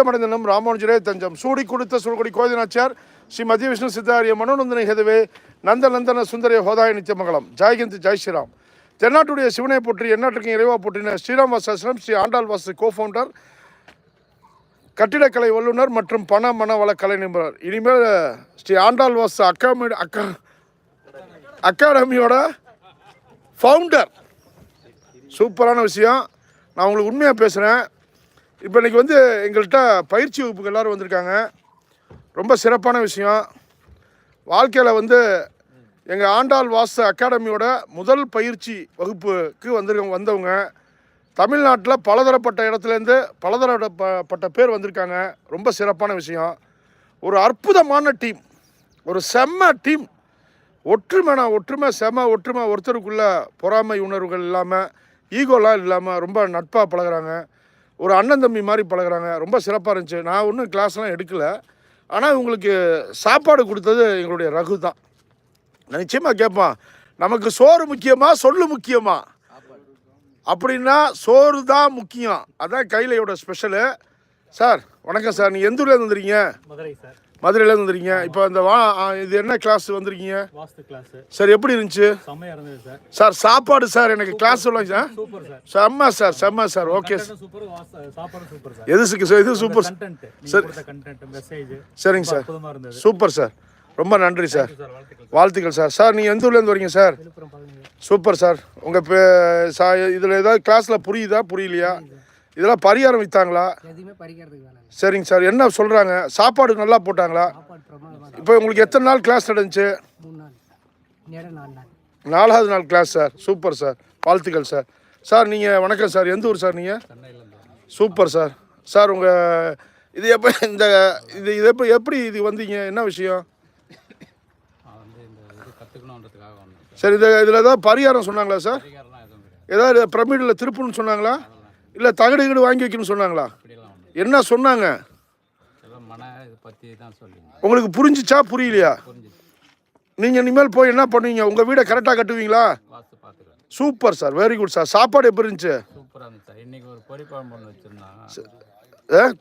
தஞ்சமடைந்தனும் ராமானுஜரே தஞ்சம். சூடி கொடுத்த சுடுகுடி கோதினாச்சார் ஸ்ரீ மத்திய விஷ்ணு சித்தாரிய மனோநந்தனை ஹெதவே நந்த நந்தன சுந்தரிய ஹோதாய நித்தியமங்கலம் ஜெய்ஹிந்த் ஜெய் ஸ்ரீராம். தென்னாட்டுடைய சிவனை போற்றி எந்நாட்டுக்கும் இறைவா போற்றின ஸ்ரீராம் வாசாசிரம் ஸ்ரீ ஆண்டாள் வாசு கோஃபவுண்டர் கட்டிடக்கலை வல்லுநர் மற்றும் பண மனவள கலை நிபுணர். இனிமேல் ஸ்ரீ ஆண்டாள் வாசு அக்காமி அக்கா அகாடமியோட ஃபவுண்டர் சூப்பரான விஷயம். நான் உங்களுக்கு உண்மையாக பேசுகிறேன் இப்போ இன்றைக்கி வந்து எங்கள்கிட்ட பயிற்சி வகுப்புக்கு எல்லோரும் வந்திருக்காங்க. ரொம்ப சிறப்பான விஷயம். வாழ்க்கையில் வந்து எங்கள் ஆண்டாள் வாச அகாடமியோட முதல் பயிற்சி வகுப்புக்கு வந்திருக்க வந்தவங்க. தமிழ்நாட்டில் பலதரப்பட்ட இடத்துலேருந்து பலதரப்பட்ட பேர் வந்திருக்காங்க. ரொம்ப சிறப்பான விஷயம். ஒரு அற்புதமான டீம். ஒரு செம்ம டீம். ஒற்றுமைனா ஒற்றுமை செம ஒற்றுமை ஒருத்தருக்குள்ள பொறாமை உணர்வுகள் இல்லாமல் ஈகோலாம் இல்லாமல் ரொம்ப நட்பாக பழகுறாங்க. ஒரு அண்ணன் தம்பி மாதிரி பழகுறாங்க. ரொம்ப சிறப்பாக இருந்துச்சு. நான் ஒன்றும் கிளாஸ்லாம் எடுக்கலை. ஆனால் இவங்களுக்கு சாப்பாடு கொடுத்தது எங்களுடைய ரகு தான். நான் நிச்சயமாக கேட்பான் நமக்கு சோறு முக்கியமாக சொல்லு முக்கியமாக அப்படின்னா சோறு தான் முக்கியம். அதான் கைலையோட ஸ்பெஷலு சார் வணக்கம் சார். நீங்கள் எந்த ஊரில் வந்துருக்கீங்க? மதுரை சார். மதுரையிலேருந்து வந்துருக்கீங்க. இப்போ இந்த வா இது என்ன கிளாஸ் வந்திருக்கீங்க? சார் எப்படி இருந்துச்சு? சார். சார் சாப்பாடு சார் எனக்கு கிளாஸ் சொல்லுங்க சார். சார். செம்ம சார் செம்ம சார். Okay sir. எது சார் இது சூப்பர் மெசேஜ் சரிங்க சார். Super sir. ரொம்ப நன்றி சார். சார். வாழ்த்துக்கள் சார். சார். நீங்கள் எந்த ஊர்லேருந்து வரீங்க சார்? Super sir. உங்கள் பே சா இதில் ஏதாவது கிளாஸில் புரியுதா? புரியலையா? இதெல்லாம் பரிகாரம் வேணாம் சரிங்க சார். என்ன சொல்கிறாங்க சாப்பாடு நல்லா போட்டாங்களா? இப்போ உங்களுக்கு எத்தனை நாள் கிளாஸ் நடந்துச்சு? நாலாவது நாள் கிளாஸ் சார். Super sir. வாழ்த்துக்கள் சார். சார் நீங்கள் வணக்கம் சார். எந்த ஊர் சார் நீங்கள் சூப்பர் சார். சார் உங்கள் இது எப்போ இந்த இது இது எப்போ எப்படி இது வந்தீங்க? என்ன விஷயம்? சார். இது இதில் ஏதாவது பரிகாரம் சொன்னாங்களா சார்? ஏதாவது பிரமிடில் திருப்புன்னு சொன்னாங்களா? இல்லை தகடு கிடு வாங்கி வைக்கணும்னு சொன்னாங்களா? என்ன சொன்னாங்க? எல்லாம் மன இது பற்றி தான் சொல்லுங்க. உங்களுக்கு புரிஞ்சிச்சா புரியலையா? நீங்கள் இனிமேல் போய் என்ன பண்ணுவீங்க? உங்கள் வீடை கரெக்டாக கட்டுவீங்களா? Super sir very good sir. சாப்பாடு எப்படி இருந்துச்சு?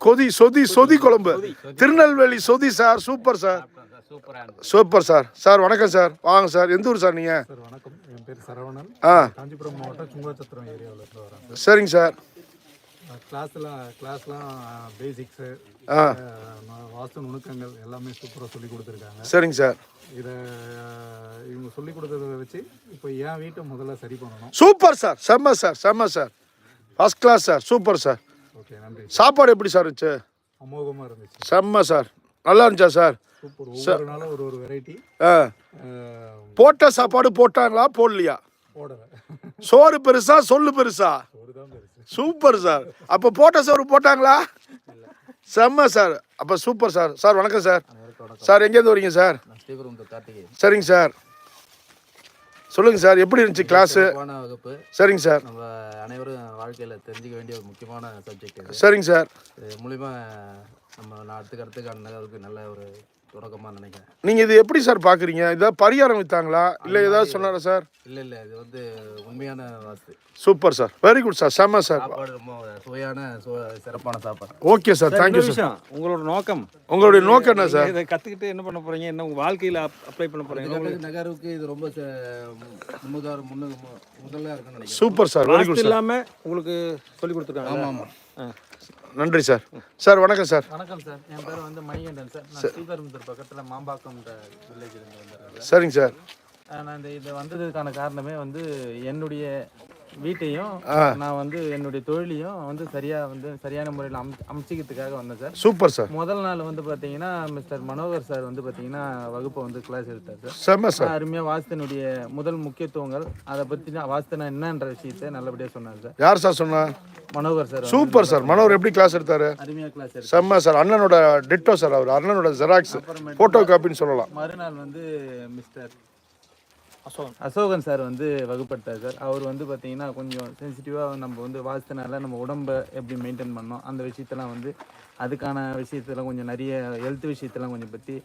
கொதி சொதி சொதி குழம்பு. திருநெல்வேலி சொதி sir super sir. Super sir. Sir வணக்கம் சார். வாங்க சார். எந்த ஊர் சார் நீங்கள் சார் வணக்கம். என் பேர் சரவணன். ஆ. காஞ்சிபுரம் மாவட்டம் சுங்கச்சத்திரம் ஏரியாவில் இருந்து வரேன் சரிங்க சார் சார். கிளாஸ்லாம் கிளாஸ்லாம் பேசிக்ஸு வாஸ்து நுணுக்கங்கள் எல்லாமே சூப்பராக சொல்லி கொடுத்துருக்காங்க. சரிங்க சார். இதை இவங்க சொல்லி கொடுத்ததை வச்சு இப்போ என் வீட்டை முதல்ல சரி பண்ணணும். Super sir. செம்ம சார். செம்ம sir. First class sir. Super sir. Okay நன்றி சாப்பாடு எப்படி சார் இருந்துச்சு? அமோகமாக இருந்துச்சு. செம்ம சார். நல்லா இருந்துச்சா சார்? சூப்பர் ஒவ்வொரு நாளும் ஒரு ஒரு வெரைட்டி போட்ட சாப்பாடு போட்டாங்களா போடலையா? போடலை. சோறு பெருசா சொல்லு பெருசா? ஒரு தான் பெருசு. Super sir. அப்போ போட்ட சோறு போட்டாங்களா? செம்ம சார். அப்போ சூப்பர் சார். சார் வணக்கம் சார். சார் எங்கேருந்து வரீங்க சார்? சரிங்க சார். சொல்லுங்கள் சார் எப்படி இருந்துச்சு கிளாஸு வகுப்பு. சரிங்க சார். நம்ம அனைவரும் வாழ்க்கையில் தெரிஞ்சுக்க வேண்டிய ஒரு முக்கியமான சப்ஜெக்ட் சரிங்க சார். இது மூலிமா நம்ம அடுத்துக்கு அடுத்துக்கான நகருக்கு நல்ல ஒரு தொடக்கமாக நினைக்கிறேன். நீங்கள் இது எப்படி சார் பார்க்குறீங்க இதாவது பரிகாரம் விற்றாங்களா இல்லை ஏதாவது சொன்னாரா சார்? இல்லை இல்லை இது வந்து உண்மையான வாஸ்து super sir. Very good sir. செம்ம சார். சாப்பாடு ரொம்ப சுவையான சு சிறப்பான சாப்பாடு. Okay sir. Thank you sir. விஷயம். உங்களோட நோக்கம். உங்களுடைய நோக்கம் என்ன சார்? இதை கத்துக்கிட்டு என்ன பண்ண போறீங்க? என்ன உங்க வாழ்க்கையில அப்ளை பண்ண போறீங்க? நகருக்கு இது ரொம்ப முன்னுதார முன்னு முதல்ல இருக்குன்னு நினைக்கிறேன். Super sir. வெரி குட் வாஸ்து சார். இல்லாம உங்களுக்கு சொல்லி கொடுத்துருக்காங்க ஆமாம் ஆமாம் நன்றி சார். சார் வணக்கம் சார். வணக்கம் சார். என் பேர் வந்து மணிகண்டன் சார். நான் ஸ்ரீபெரும்புதூர் பக்கத்தில் மாம்பாக்கம்ன்ற வில்லேஜ் இருந்து வந்துடுறேன் சரிங்க சார். நான் இந்த இது வந்ததுக்கான காரணமே வந்து என்னுடைய வீட்டையும் நான் வந்து என்னுடைய தொழிலையும் வந்து சரியா வந்து சரியான முறையில் அம் அமைச்சிக்கிறதுக்காக வந்தேன் சார். Super sir. முதல் நாள் வந்து பார்த்தீங்கன்னா மிஸ்டர் மனோகர் சார் வந்து பார்த்தீங்கன்னா வகுப்பை வந்து கிளாஸ் எடுத்தார் சார். சார். அருமையாக வாஸ்தனுடைய முதல் முக்கியத்துவங்கள். அதை பற்றி வாஸ்தனா என்னன்ற விஷயத்தை நல்லபடியாக சொன்னார் சார். யார் சார் சொன்னா? Manohar sir super sir. Manohar எப்படி கிளாஸ் எடுத்தாரு? அருமையாக கிளாஸ் செம்ம சார். அண்ணனோட டிட்டோ சார் அவர். அண்ணனோட ஜெராக்ஸ் ஃபோட்டோ காப்பின்னு சொல்லலாம். மறுநாள் வந்து மிஸ்டர் அசோகன். அசோகன் சார் வந்து வகுப்படுத்தார் சார். அவர் வந்து பார்த்தீங்கன்னா கொஞ்சம் சென்சிட்டிவாக நம்ம வந்து வாசித்தனால நம்ம உடம்பை எப்படி மெயின்டைன் பண்ணோம் அந்த விஷயத்தெல்லாம் வந்து அதுக்கான விஷயத்தெல்லாம் கொஞ்சம் நிறைய ஹெல்த் விஷயத்தெல்லாம் கொஞ்சம் பற்றி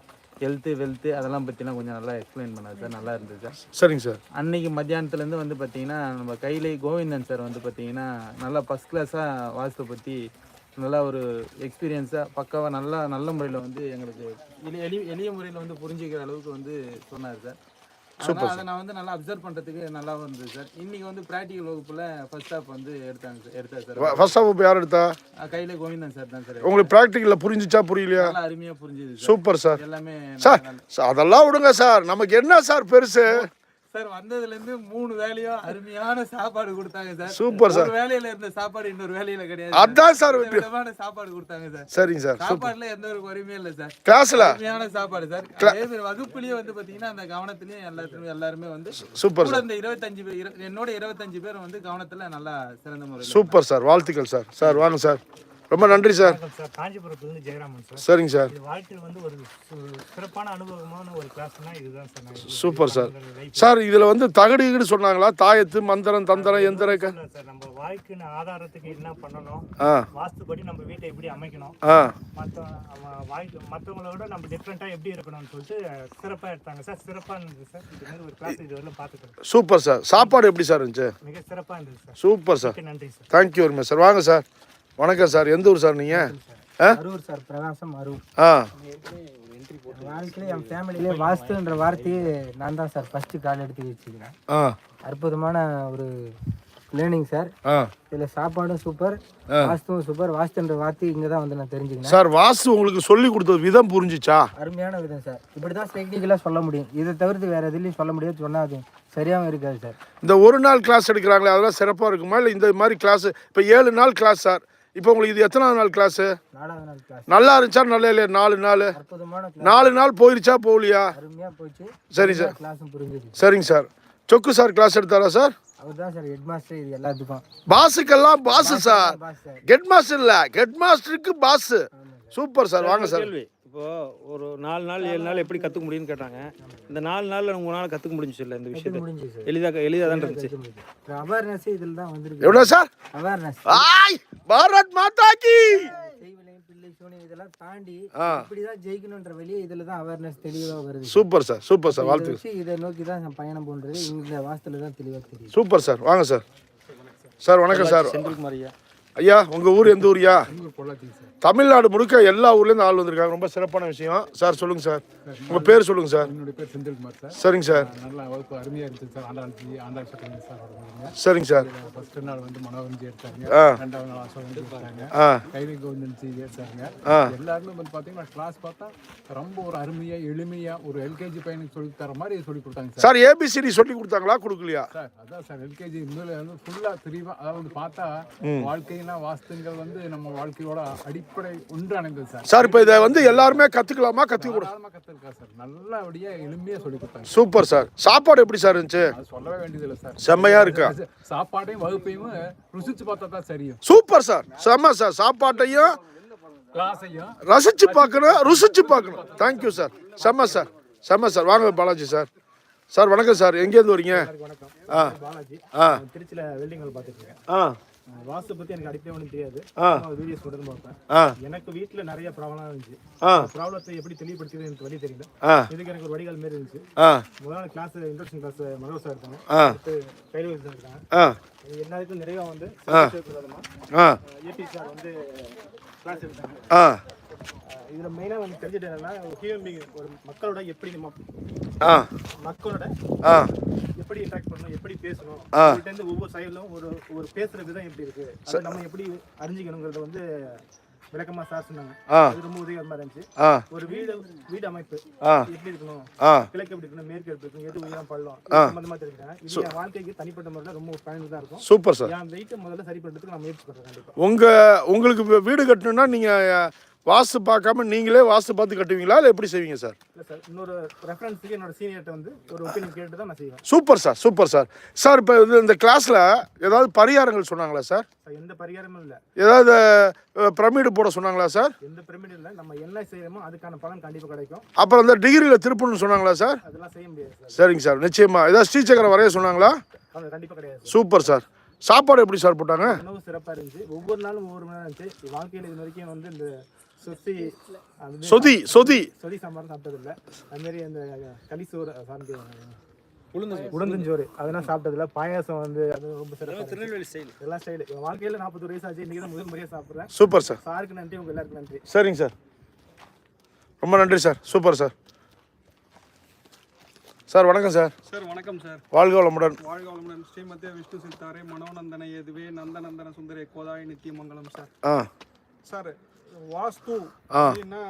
ஹெல்த்து வெல்த்து அதெல்லாம் பற்றிலாம் கொஞ்சம் நல்லா எக்ஸ்பிளைன் பண்ணார் சார். நல்லா இருந்தது சார். சரிங்க சார். அன்னைக்கு மத்தியானத்துலேருந்து வந்து பார்த்தீங்கன்னா நம்ம கையிலே கோவிந்தன் சார் வந்து பார்த்தீங்கன்னா நல்லா ஃபஸ்ட் கிளாஸாக வாஸ்து பற்றி நல்லா ஒரு எக்ஸ்பீரியன்ஸாக பக்காவாக நல்லா நல்ல முறையில் வந்து எங்களுக்கு எளி எளி எளிய முறையில் வந்து புரிஞ்சுக்கிற அளவுக்கு வந்து சொன்னார் சார். சூப்பர் அதை நான் வந்து நல்லா அப்சர்வ் பண்ணுறதுக்கு நல்லா இருந்தது சார். இன்னைக்கு வந்து ப்ராக்டிக்கல் வகுப்பில் ஃபர்ஸ்ட் ஸ்டாப் வந்து எடுத்தாங்க சார் எடுத்தார் சார். ஃபர்ஸ்ட் ஆஃப் யார் எடுத்தா? கையில் கோவிந்தன் சார் தான் சார் உங்களுக்கு ப்ராக்டிக்கலில் புரிஞ்சிச்சா புரியலையா? நல்லா அருமையாக புரிஞ்சுது சூப்பர் சார். எல்லாமே சார், அதெல்லாம் விடுங்க சார். நமக்கு என்ன சார் பெருசு? சார் வந்ததுலேருந்து மூணு வேலையும் அருமையான சாப்பாடு கொடுத்தாங்க சார். Super sir. வேலையில இருந்த சாப்பாடு இன்னொரு வேலையில கிடையாது அதான் சார் வித விதமான சாப்பாடு கொடுத்தாங்க சார். சரிங்க சார் சாப்பாடுல எந்த ஒரு குறையுமே இல்லை சார். கிளாஸில் அருமையான சாப்பாடு சார். அதே மாதிரி வகுப்புலயே வந்து பாத்தீங்கன்னா அந்த கவனத்திலயும் எல்லாருமே எல்லாருமே வந்து சூப்பர் சார். இந்த இருபத்தஞ்சு பேர் என்னோட இருபத்தஞ்சு பேர் வந்து கவனத்துல நல்லா சிறந்த முறையில் சூப்பர் சார் வாழ்த்துக்கள் சார். சார் வாங்க சார். ரொம்ப நன்றி சார். காஞ்சிபுரத்துலேருந்து ஜெயராமன் சார். சரிங்க சார். வாழ்க்கையில் வந்து ஒரு சிறப்பான அனுபவமான ஒரு கிளாஸ்னா இதுதான் சார். Super sir. சார் இதில் வந்து தகடு ஈடு சொன்னாங்களா? தாயத்து மந்திரம் தந்திரம் எந்திர சார். நம்ம வாழ்க்கைன்னு ஆதாரத்துக்கு என்ன பண்ணணும்? வாஸ்துபடி நம்ம வீட்டை எப்படி அமைக்கணும்? மற்ற வாழ்க்கை மற்றவங்கள விட நம்ம டிஃப்ரெண்ட்டாக எப்படி இருக்கணும்னு சொல்லிட்டு சிறப்பாக எடுத்தாங்க சார். சிறப்பாக இருந்தது சார். இது மாதிரி ஒரு கிளாஸ் இது வரலாம் பார்த்துக்கிறேன். Super sir. சாப்பாடு எப்படி சார் இருந்துச்சு? மிக சிறப்பாக இருந்தது சார். Super sir. நன்றி sir. Thank you very much sir. வாங்க சார். வணக்கம் சார். எந்த ஊர் சார் நீங்கள் அரூர் சார். பிரகாசம் அரூர் ஆ. வாழ்க்கையில என் ஃபேமிலியிலே வாஸ்துன்ற வார்த்தையே நான் தான் சார் ஃபர்ஸ்ட் கால் எடுத்து வச்சுக்கிறேன். ஆ. அற்புதமான ஒரு லேர்னிங் சார். ஆ. இதில் சாப்பாடும் சூப்பர் வாஸ்துவும் சூப்பர் வாஸ்துன்ற வார்த்தை இங்கே தான் வந்து நான் தெரிஞ்சுக்கினேன் சார் வாஸ்து உங்களுக்கு சொல்லி கொடுத்தது விதம் புரிஞ்சிச்சா? அருமையான விதம் சார். இப்படி தான் டெக்னிக்கலாக சொல்ல முடியும். இதை தவிர்த்து வேறு எதுலேயும் சொல்ல முடியாது. சொன்னால் அது சரியாகவும் இருக்காது சார். இந்த ஒரு நாள் கிளாஸ் எடுக்கிறாங்களே அதெல்லாம் சிறப்பாக இருக்குமா? இல்லை இந்த மாதிரி கிளாஸ் இப்போ ஏழு நாள் கிளாஸ் சார். இப்போ உங்களுக்கு இது எத்தனாவது நாள் கிளாஸு நாலாவது நாள் கிளாஸ் நல்லா இருந்துச்சா? நல்லா இல்லையா? நாலு நாள்? அற்புதமான கிளாஸ் நாலு நாள் போயிருச்சா? போகலையா? சரி சார். சரிங்க சார். சொக்கு சார் கிளாஸ் எடுத்தாரா sir? பாஸுக்கெல்லாம் pass sir. Pass sir. Get master இல்லை கெட் மாஸ்டருக்கு பாஸ் சூப்பர் சார். வாங்க சார் கேள்வி இப்போ ஒரு நாலு நாள் ஏழு நாள் எப்படி கற்றுக்க முடியும்னு கேட்டாங்க. இந்த நாலு நாளில் உங்களால் கற்றுக்க முடிஞ்சுச்சு இல்லை இந்த விஷயத்தை? முடிஞ்சு எளிதாக எளிதாக தான் இருந்துச்சு? அவேர்னஸ் இதில் தான் வந்திருக்கு. எவ்வளோ சார் அவேர்னஸ் ஆய்! பாரத் மாதா கி செய்வினை பிள்ளை சோனி இதெல்லாம் தாண்டி ஆ. இப்படிதான் ஜெயிக்கணுன்ற வெளியே இதுல தான் அவேர்னஸ் தெளிவா வருது. சூப்பர் சார் சூப்பர் சார் வச்சு இதை நோக்கி தான் பயணம் பண்றது இந்த வாசத்துல தான் தெளிவா தெரியும் சூப்பர் சார் வாங்க சார் சார் வணக்கம் சார் செந்தில்குமார் ஐயா. ஐயா உங்கள் ஊர் எந்த ஊர்யா? பொள்ளாச்சி சார் தமிழ்நாடு முழுக்க எல்லா ஊர்லேருந்து ஆள் வந்திருக்காங்க. ரொம்ப சிறப்பான விஷயம். சார் சொல்லுங்கள் சார் உங்கள் பேர் சொல்லுங்கள் சார் என்னுடைய பேர் செந்தில்குமார் சார் சரிங்க சார் நல்லா வகுப்பு அருமையாக இருந்துச்சு சார் ஆண்டாள் ஆண்டாள் சட்டங்க சார் சரிங்க சார் ஃபர்ஸ்ட் நாள் வந்து மனோரஞ்சி எடுத்தாங்க. ரெண்டாவது நாள் அசோகன் எடுத்தாங்க. கைவி கோவிந்தன்சி எடுத்தாங்க ஆ. எல்லாருமே வந்து பார்த்தீங்கன்னா கிளாஸ் பார்த்தா ரொம்ப ஒரு அருமையாக எளிமையாக ஒரு எல்கேஜி பையனுக்கு சொல்லி தர மாதிரி சொல்லி கொடுத்தாங்க சார் ஏபிசிடி சொல்லி கொடுத்தாங்களா? கொடுக்கலையா? சார் அதான் சார் எல்கேஜி இதில் வந்து ஃபுல்லாக தெளிவாக அதாவது பார்த்தா வாழ்க்கைனா வாஸ்துங்கள் வந்து நம்ம வாழ்க்கையோட அடிப்படை சார். சார் இப்போ இதை வந்து எல்லாருமே கற்றுக்கலாமா கற்றுக்க கூட தாராளமாக கற்றுருக்கா சார். நல்லபடியாக எளிமையாக சொல்லி கொடுத்தாங்க. Super sir. சாப்பாடு எப்படி சார் இருந்துச்சு? அது சொல்லவே வேண்டியதில்லை சார். செம்மையா இருக்கா? சாப்பாட்டையும் வகுப்பையும் ருசிச்சு பார்த்தா தான் சரியும் சூப்பர் சார். செம்ம சார். சாப்பாட்டையும் கிளாஸையும் ரசிச்சு பார்க்கணும் ருசிச்சு பார்க்கணும். Thank you sir. செம்ம சார். செம்ம சார். வாங்க பாலாஜி சார். சார் வணக்கம் சார். எங்கேருந்து வரீங்க? வணக்கம். ஆ. ஆ. திருச்சியில் வெல்டிங் வேலை பார்த்துட்டு இருக்கேன். ஆ. வாஸ்து பற்றி எனக்கு அடிப்படை ஒன்றும் தெரியாது. வீடியோஸ் தான் பார்ப்பேன். எனக்கு வீட்டில் நிறைய ப்ராப்ளம் இருந்துச்சு. ப்ராப்ளத்தை எப்படி தெளிவுபடுத்துறது எனக்கு வழி தெரியல. இதுக்கு எனக்கு ஒரு வடிகால் மாரி இருந்துச்சு. முதல்ல class introduction class Mano sir இருக்காங்க. அடுத்து கையில் இருக்காங்க. எல்லாருக்கும் நிறைவா வந்து ஏபி சார் வந்து கிளாஸ் எடுத்தாங்க. இதுல மெயினா வந்து தெரிஞ்சுட்டு என்னன்னா ஒரு மக்களோட எப்படி மக்களோட எப்படி இன்டராக்ட் பண்ணணும் எப்படி பேசணும்? இருந்து ஒவ்வொரு சைடுலும் ஒரு ஒரு பேசுற விதம் எப்படி இருக்கு? அதை நம்ம எப்படி அறிஞ்சிக்கணுங்கிறத வந்து விளக்கமா சார் சொன்னாங்க. அது ரொம்ப உதவிகரமா இருந்துச்சு. ஒரு வீடு வீடு அமைப்பு. எப்படி இருக்கணும்? கிழக்கு எப்படி இருக்கணும்? மேற்கு எப்படி இருக்கணும்? எது உயரம் பள்ளம் சம்பந்தமா தெரிஞ்சுட்டாங்க இது என் வாழ்க்கைக்கு தனிப்பட்ட முறையில் ரொம்ப பயனுள்ளதா இருக்கும். சூப்பர் சார் என் வெயிட்டை முதல்ல சரி பண்றதுக்கு நான் முயற்சி கண்டிப்பா. உங்கள் உங்களுக்கு வீடு கட்டணும்னா நீங்கள் வாஸ்து பார்க்காம நீங்களே வாஸ்து பார்த்து கட்டுவீங்களா? இல்லை எப்படி செய்வீங்க சார்? இன்னொரு ரெஃபரன்ஸுக்கு என்னோட சீனியர்கிட்ட வந்து ஒரு ஒப்பீனியன் கேட்டு தான் நான் செய்வேன். Super sir super sir. Sir இப்போ இது இந்த கிளாஸில் ஏதாவது பரிகாரங்கள் சொன்னாங்களா சார்? எந்த பரிகாரமும் இல்லை. ஏதாவது பிரமிடு போட சொன்னாங்களா சார்? எந்த பிரமிடும் இல்லை நம்ம என்ன செய்யறோமோ அதுக்கான பலன் கண்டிப்பா கிடைக்கும். அப்புறம் இந்த டிகிரியில் திருப்பணும்னு சொன்னாங்களா சார்? அதெல்லாம் செய்ய முடியாது சார். சரிங்க சார் நிச்சயமா. ஏதாவது ஸ்ரீசக்கரம் வரைய சொன்னாங்களா? அது கண்டிப்பா கிடையாது. Super sir. சாப்பாடு எப்படி சார் போட்டாங்க? உணவு சிறப்பா இருந்துச்சு. ஒவ்வொரு நாளும் ஒவ்வொரு மணி நேரம் இருந்துச்சு. வாழ்க்கையில் இது வரைக்கும் வந்து இந்த சுத்தி சொதி சொதி. சொதி சாம்பார் சாப்பிட்டதில்ல. அதுமாரி அந்த களிசோறு சாப்பிட்டு உளுந்தஞ்சோறு. அதெல்லாம் சாப்பிட்டதில்ல. பாயாசம் வந்து அது ரொம்ப சிறப்பு திருநெல்வேலி ஸ்டைல் எல்லாம் ஸ்டைல் வாழ்க்கையில் நாற்பது வயசு ஆச்சு. இன்றைக்கி தான் முதல் சாப்பிட்றேன். Super sir. சாருக்கு நன்றி. உங்கள் எல்லாருக்கும் நன்றி. சரிங்க சார். ரொம்ப நன்றி சார். Super sir. சார் வணக்கம் சார். சார் வணக்கம் சார். வாழ்க வளமுடன். வாழ்க வளமுடன். ஸ்ரீமதே விஷ்ணு சித்தாரே மனோநந்தன எதுவே நந்தநந்தன சுந்தரே கோதாய நித்தியமங்கலம் சார். ஆ. சார் வாஸ்து. அப்படின்னா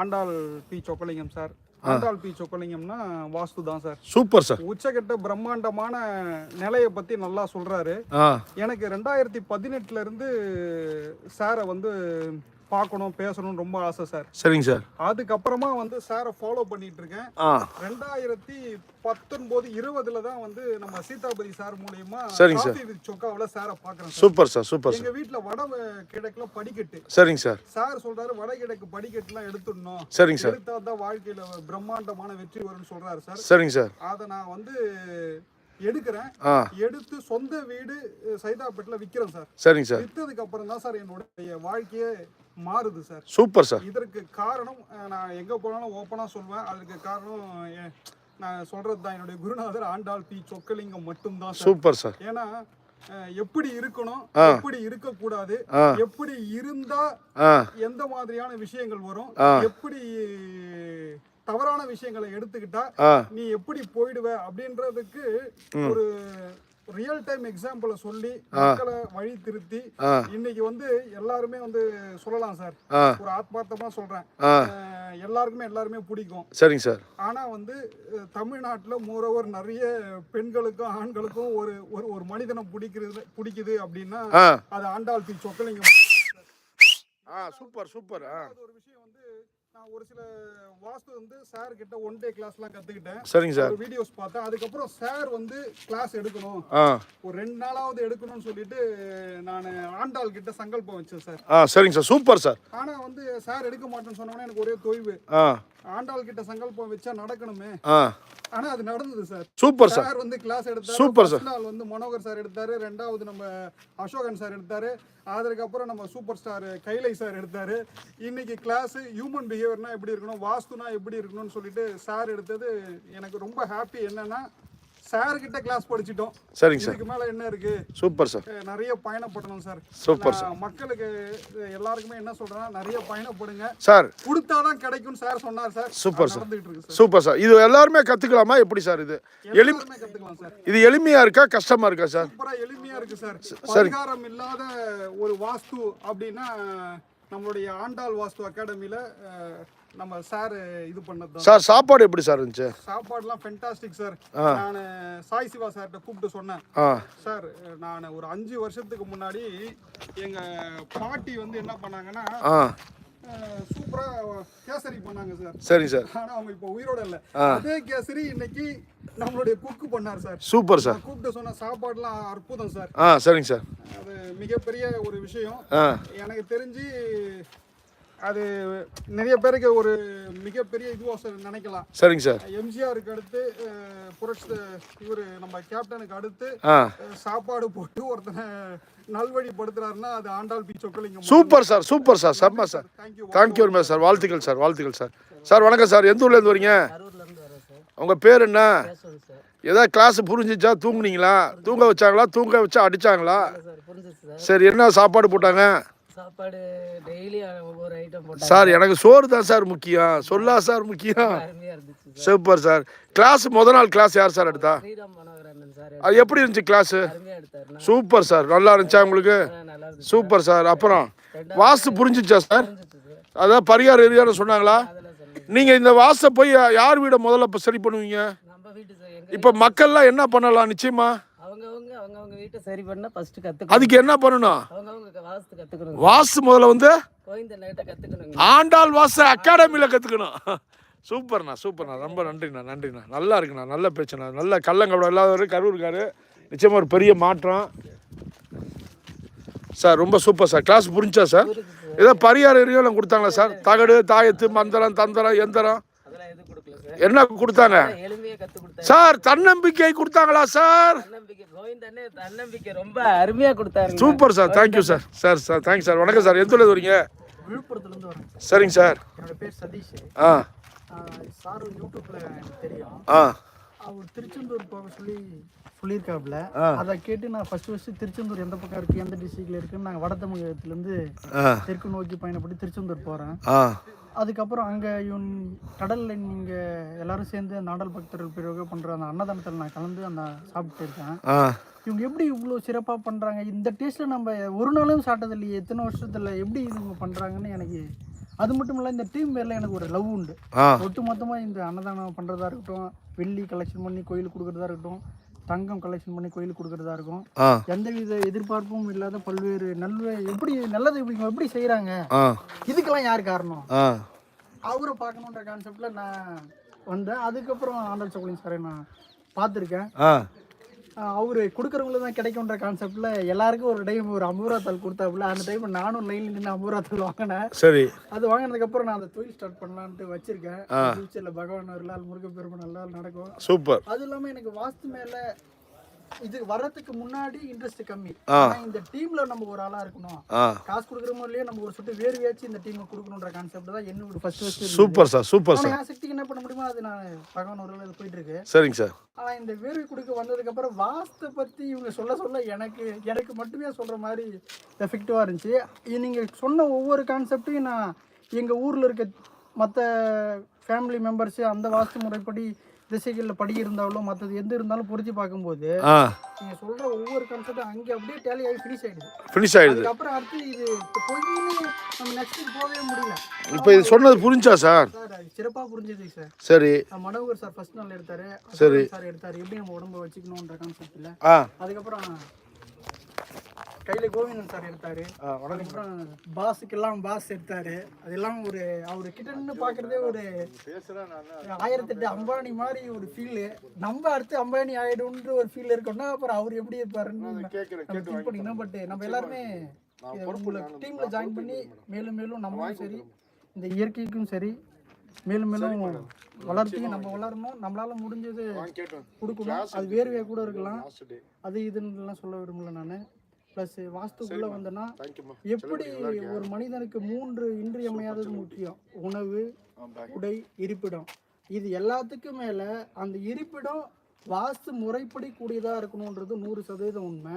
Andal P Chokkalingam sir. Andal P சொக்கலிங்கம்னா வாஸ்து தான் சார். Super sir. உச்சகட்ட பிரம்மாண்டமான நிலையை பத்தி நல்லா சொல்றாரு. எனக்கு ரெண்டாயிரத்தி பதினெட்டுல இருந்து சாரை வந்து பார்க்கணும் பேசணும்னு ரொம்ப ஆசை சார். சரிங்க சார். அதுக்கப்புறமா வந்து சாரை ஃபாலோ பண்ணிட்டு இருக்கேன் ரெண்டாயிரத்தி பத்தொன்பது இருபதுல தான் வந்து நம்ம சீதாபதி சார் மூலியமா சரிங்க சார். சொக்காவில் சாரை பார்க்குறேன் சூப்பர் சார் சூப்பர் எங்க சார். வீட்ல வட கிழக்குல படிக்கட்டு. சரிங்க சார். சார் சொல்றாரு வடகிழக்கு படிக்கட்டுலாம் எடுத்துடணும். சரிங்க சார். எடுத்தா தான் வாழ்க்கையில பிரம்மாண்டமான வெற்றி வரும்னு சொல்றாரு சார். சரிங்க சார். அதை நான் வந்து எடுக்கிறேன். எடுத்து சொந்த வீடு சைதாப்பேட்டில் விற்கிறேன் சார். சரிங்க சார். விற்றதுக்கு அப்புறம் தான் சார் என்னுடைய வாழ்க்கையே மாறுது சார். Super sir. இதற்கு காரணம் நான் எங்கே போனாலும் ஓப்பனாக சொல்வேன். அதுக்கு காரணம் நான் சொல்றது தான். என்னுடைய குருநாதர் ஆண்டாள் பி. சொக்கலிங்கம் மட்டும்தான் சூப்பர் சார். ஏன்னா எப்படி இருக்கணும். எப்படி இருக்கக்கூடாது ஆ. எப்படி இருந்தா எந்த மாதிரியான விஷயங்கள் வரும். எப்படி தவறான விஷயங்களை எடுத்துக்கிட்டா நீ எப்படி போயிடுவ அப்படின்றதுக்கு ஒரு ரியல் டைம் எக்ஸாம்பிளை சொல்லி மக்களை வழி திருத்தி இன்னைக்கு வந்து எல்லாருமே வந்து சொல்லலாம் சார். ஒரு ஆத்மார்த்தமா சொல்றேன். எல்லாருக்குமே எல்லாருமே பிடிக்கும். சரிங்க சார். ஆனா வந்து தமிழ்நாட்டுல மோரோவர் நிறைய பெண்களுக்கும் ஆண்களுக்கும் ஒரு ஒரு ஒரு மனிதனை பிடிக்கிறது பிடிக்குது அப்படின்னா அது Andal P Chokkalingam. Super super. ஒரு விஷயம் வந்து நான் ஒரு சில வாஸ்து வந்து சார் கிட்ட ஒன் டே கிளாஸ்லாம் கத்துக்கிட்டேன். சரிங்க சார் வீடியோஸ் பார்த்தேன். அதுக்கப்புறம் சார் வந்து கிளாஸ் எடுக்கணும். ஒரு ரெண்டு நாளாவது எடுக்கணும்னு சொல்லிட்டு நான் ஆண்டாள் கிட்ட சங்கல்பம் வச்சேன் சார் ஆ சரிங்க சார் சூப்பர் சார் ஆனா வந்து சார் எடுக்க மாட்டேன்னு சொன்னோன்னே எனக்கு ஒரே தொய்வு. ஆண்டாள் கிட்ட சங்கல்பம் வச்சா நடக்கணுமே. ஆனா அது நடந்தது சார். Super sir. சார் வந்து கிளாஸ் எடுத்தாரு. சூப்பர் ஃபர்ஸ்ட் நாள் வந்து மனோகர் சார் எடுத்தாரு. ரெண்டாவது நம்ம அசோகன் சார் எடுத்தாரு. அதுக்கப்புறம் நம்ம சூப்பர் ஸ்டார் கைலை சார் எடுத்தாரு. இன்னைக்கு கிளாஸ் ஹியூமன் பிஹேவியர்னா எப்படி இருக்கணும்? வாஸ்துனா எப்படி இருக்கணும்னு சொல்லிட்டு சார் எடுத்தது எனக்கு ரொம்ப ஹாப்பி என்னன்னா சார் கிட்ட கிளாஸ் படிச்சிட்டோம். சரிங்க சார். இதுக்கு மேல என்ன இருக்கு? Super sir. நிறைய பயணப்படணும் சார். சூப்பர் நான் மக்களுக்கு எல்லாருக்குமே என்ன சொல்றேன்னா நிறைய பயணப்படுங்க சார். கொடுத்தாதான் கிடைக்கும் சார் சொன்னார் sir. Super sir. Sir. Super sir. இது எல்லாருமே கற்றுக்கலாமா எப்படி சார் இது? கத்துக்கலாம் சார். இது எளிமையாக இருக்கா? கஷ்டமாக இருக்கா சார்? சூப்பரா எளிமையா இருக்கு சார். சரி. பரிகாரம் இல்லாத ஒரு வாஸ்து அப்படின்னா நம்மளுடைய ஆண்டாள் வாஸ்து அகாடமில அஹ், நம்ம சார் இது பண்ணது சார் சாப்பாடு எப்படி சார் இருந்துச்சு? சாப்பாடுலாம் ஃபென்டாஸ்டிக் சார். நான் சாய் சிவா சார்கிட்ட கூப்பிட்டு சொன்னேன். சார் நான் ஒரு அஞ்சு வருஷத்துக்கு முன்னாடி எங்க பாட்டி வந்து என்ன பண்ணாங்கன்னா சூப்பரா கேசரி பண்ணாங்க சார். சரிங்க சார். ஆனா அவங்க இப்போ உயிரோட இல்ல. அதே கேசரி இன்னைக்கு நம்மளுடைய குக்கு பண்ணார் சார். Super sir. கூப்பிட்டு சொன்ன சாப்பாடுலாம் அற்புதம் சார். ஆ சரிங்க சார். அது மிகப்பெரிய ஒரு விஷயம். எனக்கு தெரிஞ்சு அது நிறைய பேருக்கு ஒரு மிகப்பெரிய இதுவாக சார் நினைக்கலாம். சரிங்க சார். எம்ஜிஆருக்கு அடுத்து புரட்சி இவர் நம்ம கேப்டனுக்கு அடுத்து சாப்பாடு போட்டு ஒருத்தனை நல்வழிப்படுத்துறாருன்னா அது Andal P Chokkalingam. Super sir super sir செம்ம sir. Thank you very much sir. வாழ்த்துக்கள் சார் வாழ்த்துக்கள் சார். சார் வணக்கம் சார். எந்த ஊர்லேருந்து வரீங்க? உங்கள் பேர் என்ன? ஏதாவது கிளாஸ் புரிஞ்சிச்சா தூங்குனீங்களா? தூங்க வச்சாங்களா? தூங்க வச்சா அடிச்சாங்களா? சார் புரிஞ்சிச்சு சார். சரி என்ன சாப்பாடு போட்டாங்க? சாப்பாடு டெய்லி ஒவ்வொரு ஐட்டம் போட்டாங்க. சார் எனக்கு சோறு தான் சார் முக்கியம். சொல்லா சார் முக்கியம். Super sir. கிளாஸ் முத நாள் கிளாஸ் யார் சார் எடுத்தா? அது எப்படி இருந்துச்சு கிளாஸு சூப்பர் சார். நல்லா இருந்துச்சா உங்களுக்கு? Super sir. அப்புறம் வாஸ்து புரிஞ்சிச்சா சார்? அதான் பரிகாரம் எரியான்னு சொன்னாங்களா? நீங்கள் இந்த வாசை போய் யார் வீடை முதல்ல இப்போ சரி பண்ணுவீங்க? இப்போ மக்கள்லாம் என்ன பண்ணலாம் நிச்சயமா? அவங்கவங்க வீட்டை சரி பண்ணா ஃபர்ஸ்ட் கத்துக்கணும். அதுக்கு என்ன பண்ணணும்? அவங்கவங்க வாஸ்து கத்துக்கணும் வாஸ்து முதல்ல வந்து கோவிந்த நைட்டை கத்துக்கணுங்க. ஆண்டாள் வாச அகாடமியில் கற்றுக்கணும் சூப்பர்ண்ணா சூப்பர்ண்ணா. ரொம்ப நன்றிண்ணா நன்றிண்ணா. நல்லா இருக்குண்ணா நல்ல பேச்சுண்ணா. நல்ல கள்ளங்கவடம் இல்லாதவர் கரூர்காரு நிச்சயமாக ஒரு பெரிய மாற்றம். சார் ரொம்ப சூப்பர் சார். கிளாஸ் புரிஞ்சா சார்? ஏதோ பரிகாரம் எரியும் கொடுத்தாங்களா சார்? தகடு தாயத்து மந்திரம் தந்திரம் எந்திரம் அதெல்லாம் எதுவும் கொடுக்கல சார் என்ன கொடுத்தாங்க? கொடுத்தாரு. சார் தன்னம்பிக்கை கொடுத்தாங்களா சார்? தன்னம்பிக்கை ரொம்ப அருமையா கொடுத்தாருங்க. Super sir. Thank you sir sir sir thanks sir வணக்கம் சார். எந்த வரீங்க? விழுப்புரத்துல இருந்து வரேன். சரிங்க சார். என்னோட பேர் சதீஷ். ஆ. சார் யூடியூப்ல எனக்கு தெரியும். ஆ. அவர் திருச்செந்தூர் போக சொல்லி சொல்லியிருக்காப்புல. அதை கேட்டு நான் ஃபர்ஸ்ட் ஃபர்ஸ்ட் திருச்செந்தூர் எந்த பக்கம் இருக்கு எந்த டிஸ்ட்ரிக்ட்ல இருக்குன்னு நாங்கள் வட தமிழகத்துலேருந்து தெற்கு நோக்கி பயணப்பட்டு திருச்செந்தூர் போகிறேன் அதுக்கப்புறம் அங்கே இவன் கடலில் நீங்கள் எல்லாரும் சேர்ந்து அந்த ஆண்டல் பக்தர்கள் பிரிவாக பண்ணுற அந்த அன்னதானத்தில் நான் கலந்து அந்த சாப்பிட்டு இருக்கேன். இவங்க எப்படி இவ்வளோ சிறப்பாக பண்ணுறாங்க இந்த டேஸ்ட்டில் நம்ம ஒரு நாளும் சாப்பிட்டது இல்லையே எத்தனை வருஷத்தில் எப்படி இவங்க பண்ணுறாங்கன்னு எனக்கு அது மட்டும் இல்லை இந்த டீம் மேலே எனக்கு ஒரு லவ் உண்டு. ஒட்டு மொத்தமாக இந்த அன்னதானம் பண்ணுறதா இருக்கட்டும் வெள்ளி கலெக்ஷன் பண்ணி கோயிலுக்கு கொடுக்குறதா இருக்கட்டும் தங்கம் கலெக்ஷன் பண்ணி கோயிலுக்கு கொடுக்குறதா இருக்கும். எந்தவித எதிர்பார்ப்பும் இல்லாத பல்வேறு நல்ல எப்படி நல்லது இவங்க எப்படி செய்கிறாங்க ஆ. இதுக்கெல்லாம் யார் காரணம்? அவரை பார்க்கணுன்ற கான்செப்டில் நான் வந்தேன். அதுக்கப்புறம் ஆண்டல் சோக்லின் சாரை நான் பார்த்துருக்கேன். அவர் கொடுக்குறவங்களுக்கு தான் கிடைக்குன்ற கான்செப்டில் எல்லாருக்கும் ஒரு டைம் ஒரு ஐம்பது ரூபா தாள் கொடுத்தாப்புல. அந்த டைம் நானும் லைனில் நின்று ஐம்பது ரூபா தாள் வாங்கினேன். சரி. அது வாங்கினதுக்கப்புறம் நான் அந்த தொழில் ஸ்டார்ட் பண்ணலான்ட்டு வச்சிருக்கேன். ஃபியூச்சரில் பகவான் ஒரு நாள் முருக பெருமை நல்லா நடக்கும். சூப்பர். அது இல்லாமல் எனக்கு வாஸ்து மேலே இது வர்றதுக்கு முன்னாடி இன்ட்ரெஸ்ட் கம்மி. இந்த டீம்ல நம்ம ஒரு ஆளா இருக்கணும். காசு கொடுக்குற மாதிரியே நம்ம ஒரு சொட்டு வேர்வையாச்சு இந்த டீமுக்கு கொடுக்கணுன்ற கான்செப்ட் தான் என்னோட first first super sir super sir என் சக்திக்கு என்ன பண்ண முடியுமோ அது நான் பகவான் ஒரு இது போயிட்டு இருக்கு. சரிங்க சார் ஆனா இந்த வேர்வை கொடுக்க வந்ததுக்கு அப்புறம் வாஸ்தை பத்தி இவங்க சொல்ல சொல்ல எனக்கு எனக்கு மட்டுமே சொல்ற மாதிரி எஃபெக்டிவா இருந்துச்சு. நீங்க சொன்ன ஒவ்வொரு கான்செப்டையும் நான் எங்க ஊர்ல இருக்க மற்ற ஃபேமிலி மெம்பர்ஸ் அந்த வாஸ்து முறைப்படி திசைகளில் படி இருந்தாலும் மற்றது எந்த இருந்தாலும் பொருத்தி பார்க்கும்போது ஆ. நீங்க சொல்ற ஒவ்வொரு கான்செப்டும் அங்கே அப்படியே டேலி ஆகி ஃபினிஷ் ஆயிடுது. ஃபினிஷ் ஆயிடுது. அதுக்கப்புறம் அடுத்து இது பொய்ன்னு நம்ம நெக்ஸ்ட் போகவே முடியல. இப்போ இது சொன்னது புரிஞ்சா சார்? சிறப்பாக புரிஞ்சது சார். சரி. மனோகர் சார் ஃபர்ஸ்ட் நாள் எடுத்தாரு. சரி. சார் எடுத்தாரு. எப்படி நம்ம உடம்ப வச்சுக்கணுன்ற கான்செப்ட்ல அதுக்கப்புறம் கையில கோவிந்தன் சார் எடுத்தாரு. அதுக்கப்புறம் பாஸுக்கெல்லாம் பாஸ் எடுத்தாரு. அதெல்லாம் ஒரு அவர் கிட்ட நின்று பார்க்கறதே ஒரு ஆயிரத்தெட்டு அம்பானி மாதிரி ஒரு ஃபீல் நம்ம அடுத்து அம்பானி ஆயிடும்ன்ற ஒரு ஃபீல் இருக்கோம்னா அப்புறம் அவர் எப்படி இருப்பாருன்னு பண்ணிக்கணும் பட் நம்ம எல்லாருமே டீம்ல ஜாயின் பண்ணி மேலும் மேலும் நம்மளும் சரி இந்த இயற்கைக்கும் சரி மேலும் மேலும் வளர்த்தி நம்ம வளரணும். நம்மளால முடிஞ்சது கொடுக்கணும். அது வேர்வையாக கூட இருக்கலாம். அது இதுன்னுலாம் சொல்ல விரும்பல நான். ப்ளஸ் வாஸ்துக்குள்ளே வந்தேன்னா எப்படி ஒரு மனிதனுக்கு மூன்று இன்றியமையாதது முக்கியம். உணவு உடை இருப்பிடம். இது எல்லாத்துக்கும் மேலே அந்த இருப்பிடம் வாஸ்து முறைப்படி கூடியதாக இருக்கணுன்றது நூறு சதவீதம் உண்மை.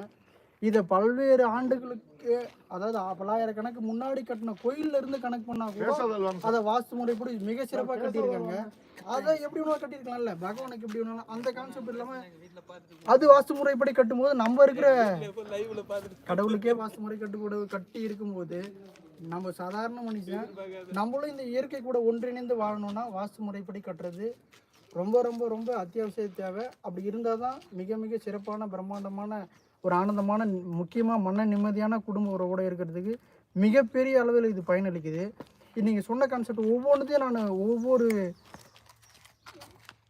இதை பல்வேறு ஆண்டுகளுக்கு அதாவது பல்லாயிரக்கணக்கு முன்னாடி கட்டின கோயில்ல இருந்து கணக்கு பண்ணா கூட அதை வாஸ்து முறைப்படி மிக சிறப்பாக கட்டியிருக்காங்க. அதை எப்படி வேணாலும் கட்டியிருக்கலாம்ல? பகவானுக்கு எப்படி வேணாலும். அந்த கான்செப்ட் இல்லாம அது வாஸ்து முறைப்படி கட்டும்போது நம்ம இருக்கிற கடவுளுக்கே வாஸ்து முறை கட்டுக்கூட கட்டி இருக்கும்போது நம்ம சாதாரண மனுஷன் நம்மளும் இந்த இயற்கை கூட ஒன்றிணைந்து வாழணும்னா வாஸ்து முறைப்படி கட்டுறது ரொம்ப ரொம்ப ரொம்ப அத்தியாவசிய தேவை. அப்படி இருந்தால் தான் மிக மிக சிறப்பான பிரம்மாண்டமான ஒரு ஆனந்தமான முக்கியமாக மன நிம்மதியான குடும்ப உறவோட இருக்கிறதுக்கு மிகப்பெரிய அளவில் இது பயனளிக்குது. நீங்கள் சொன்ன கான்செப்ட் ஒவ்வொன்றுத்தையும் நான் ஒவ்வொரு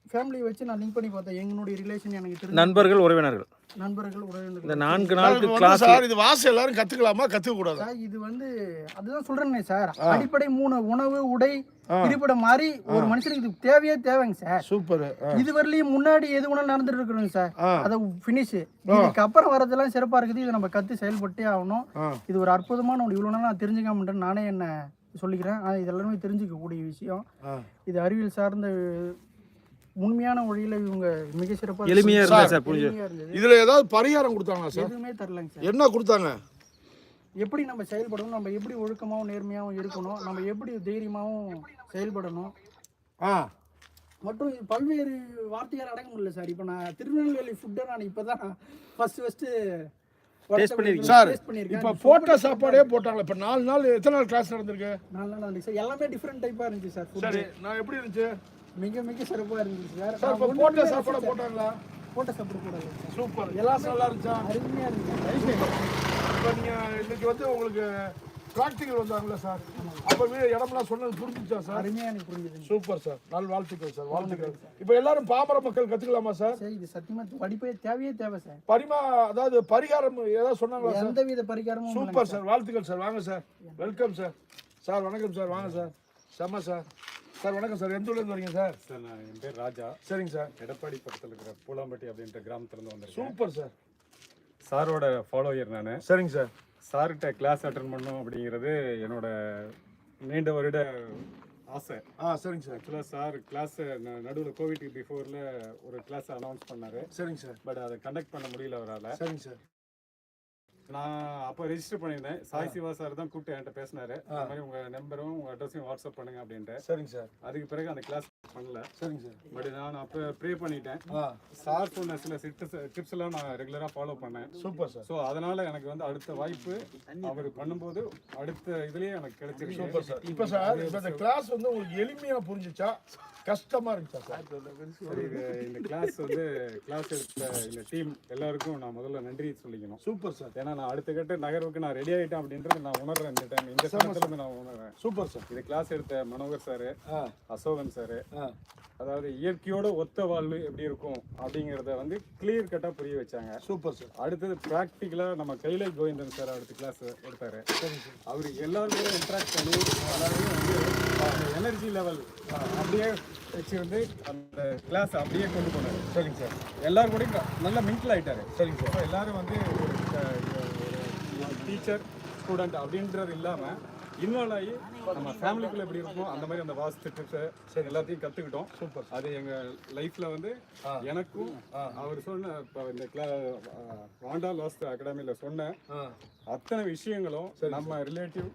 ஃபேமிலியை வச்சு நான் லிங்க் பண்ணி பார்த்தேன். எங்களுடைய ரிலேஷன் எனக்கு தெரிஞ்ச நண்பர்கள் உறவினர்கள். நண்பர்கள் உறவினர்கள். இந்த நான்கு நாளுக்கு கிளாஸ் சார் இது வாசம் எல்லாரும் கத்துக்கலாமா? கத்துக்க கூடாது சார், இது வந்து அதுதான் சொல்றேனே சார். அடிப்படை மூணு உணவு உடை இருப்பிடம் மாதிரி ஒரு மனுஷனுக்கு இது தேவையே தேவைங்க சார். சூப்பர். இது வரலையும் முன்னாடி எது வேணாலும் நடந்துட்டு இருக்கணுங்க சார். அதை ஃபினிஷ் இதுக்கு அப்புறம் வரதெல்லாம் சிறப்பா இருக்குது. இதை நம்ம கத்து செயல்பட்டே ஆகணும். இது ஒரு அற்புதமான ஒரு இவ்வளோ நாள் நான் தெரிஞ்சுக்காமட்டேன் நானே என்ன சொல்லிக்கிறேன். ஆனால் இது எல்லாருமே தெரிஞ்சுக்கக்கூடிய விஷயம். இது அறிவியல் சார்ந்த உண்மையான வழியில இவங்க மிக சிறப்பாக எளிமையா இருந்தா இதுல ஏதாவது பரிகாரம் கொடுத்தாங்களா சார்? எதுவுமே தரலங்க சார். என்ன கொடுத்தாங்க? எப்படி நம்ம செயல்படணும்? நம்ம எப்படி ஒழுக்கமாகவும் நேர்மையாகவும் இருக்கணும்? நம்ம எப்படி தைரியமாகவும் செயல்படணும். ஆ. மற்றும் பல்வேறு வார்த்தையால் அடங்க முடியல சார். இப்போ நான் திருநெல்வேலி ஃபுட்டை நான் இப்போ தான் ஃபஸ்ட்டு ஃபஸ்ட்டு Taste பண்ணிருக்கீங்க. சார் டேஸ்ட் பண்ணியிருக்கேன் இப்போ போட்ட சாப்பாடே போட்டாங்களா இப்போ நாலு நாள் எத்தனை நாள் கிளாஸ் நடந்திருக்கு? நல்ல நல்லா இருந்துச்சு சார். எல்லாமே டிஃப்ரெண்ட் டைப்பாக இருந்துச்சு சார் சரி ஃபுட்டு நான் எப்படி இருந்துச்சு? மிக மிக சிறப்பாக இருந்துச்சு சார். சார் இப்போ போட்ட சாப்பாடை. போட்டாங்களா? போட்ட சாப்பிட கூடாது சூப்பர். எல்லாம் நல்லா இருந்துச்சா? அருமையாக இருந்துச்சு. இப்போ நீங்கள் இன்னைக்கு வந்து உங்களுக்கு ப்ராக்டிக்கல் வந்தாங்கல்ல சார். அப்போ வீடு இடம்லாம் சொன்னது புரிஞ்சுச்சா சார்? அருமையாக எனக்கு புரிஞ்சுதுங்க சூப்பர் சார். நல் வாழ்த்துக்கள் சார் வாழ்த்துக்கள். இப்போ எல்லாரும் பாமர மக்கள் கற்றுக்கலாமா சார்? சார் இது சத்தியமாக படிப்பே தேவையே தேவை சார். பரிமா அதாவது பரிகாரம் ஏதாவது சொன்னாங்களா சார்? எந்த வித பரிகாரமும் சூப்பர் சார். வாழ்த்துக்கள் சார். வாங்க சார். Welcome sir. சார் வணக்கம் சார். வாங்க சார். செம்ம சார். சார் வணக்கம் சார். எந்த ஊர்லேருந்து வரீங்க சார்? சார் நான் என் பேர் ராஜா. சரிங்க சார். எடப்பாடி பக்கத்தில் இருக்கிற பூலாம்பட்டி அப்படின்ற கிராமத்துலேருந்து வந்திருக்கேன். Super sir. சாரோட ஃபாலோயர் நான். சரிங்க சார். சார்கிட்ட கிளாஸ் அட்டன் பண்ணணும் அப்படிங்கிறது என்னோட நீண்ட வருட ஆசை. ஆ சரிங்க சார். ஆக்சுவலாக சார் கிளாஸ் நடுவில் கோவிட் பிஃபோரில் ஒரு கிளாஸ் அனௌன்ஸ் பண்ணாரு. சரிங்க சார். பட் அதை கண்டக்ட் பண்ண முடியல அவரால். சரிங்க சார். நான் அப்போ ரெஜிஸ்டர் பண்ணியிருந்தேன். சாய் சிவா சார் தான் கூப்பிட்டு என்கிட்ட பேசினாரு. இந்த மாதிரி உங்கள் நம்பரும் உங்கள் அட்ரஸையும் வாட்ஸ்அப் பண்ணுங்க அப்படின்ட்டு. சரிங்க சார் அதுக்கு பிறகு அந்த கிளாஸ் பண்ணல. சரிங்க சார் பட் நான் அப்போ ப்ரே பண்ணிட்டேன். சார் சொன்ன சில டிப்ஸ் டிப்ஸ் எல்லாம் நான் ரெகுலராக ஃபாலோ பண்ணேன். சூப்பர் சார் ஸோ அதனால எனக்கு வந்து அடுத்த வாய்ப்பு அவர் பண்ணும்போது அடுத்த இதுலயே எனக்கு கிடைச்சிருக்கு. சூப்பர் சார் இப்போ சார் இந்த கிளாஸ் வந்து உங்களுக்கு எளிமையா புரிஞ்சுச்சா கஷ்டமா இருந்துச்சா சார். சரி, இது இந்த கிளாஸ் வந்து கிளாஸ் எடுத்த இந்த டீம் எல்லாருக்கும் நான் முதல்ல நன்றி சொல்லிக்கணும். Super sir. ஏன்னா நான் அடுத்த கட்ட நகர்வுக்கு நான் ரெடி ஆயிட்டேன் அப்படின்றது நான் உணர்றேன் இந்த டைம் இந்த சமயத்துல நான் உணர்றேன். Super sir. இது கிளாஸ் எடுத்த மனோகர் சார் அசோகன் சார் அதாவது இயற்கையோட ஒத்த வாழ்வு எப்படி இருக்கும் அப்படிங்கிறத வந்து கிளியர் கட்டா புரிய வச்சாங்க. Super sir. அடுத்தது ப்ராக்டிக்கலா நம்ம கைலை கோவிந்தன் சார் அடுத்த கிளாஸ் எடுத்தாரு. அவர் எல்லாரும் கூட இன்ட்ராக்ட் பண்ணி எல்லாரையும் வந்து எனர்ஜி லெவல் அப்படியே வச்சு வந்து அந்த கிளாஸ் அப்படியே கொண்டு போனார். சரிங்க சார். எல்லாரும் கூட நல்லா மிங்கிள் ஆகிட்டாரு சரிங்க சார். எல்லாரும் வந்து ஒரு டீச்சர் ஸ்டூடெண்ட் அப்படின்றது இல்லாமல் இன்வால்வ் ஆகி நம்ம ஃபேமிலிக்குள்ள எப்படி இருக்கும் அந்த மாதிரி அந்த வாஸ்து டிப்ஸ் எல்லாத்தையும் கத்துக்கிட்டோம். சூப்பர் அது எங்க லைஃப்ல வந்து எனக்கும் அவர் சொன்ன இப்போ இந்த கிளா வாண்டா லாஸ்ட் அகாடமியில் சொன்ன அத்தனை விஷயங்களும் நம்ம ரிலேட்டிவ்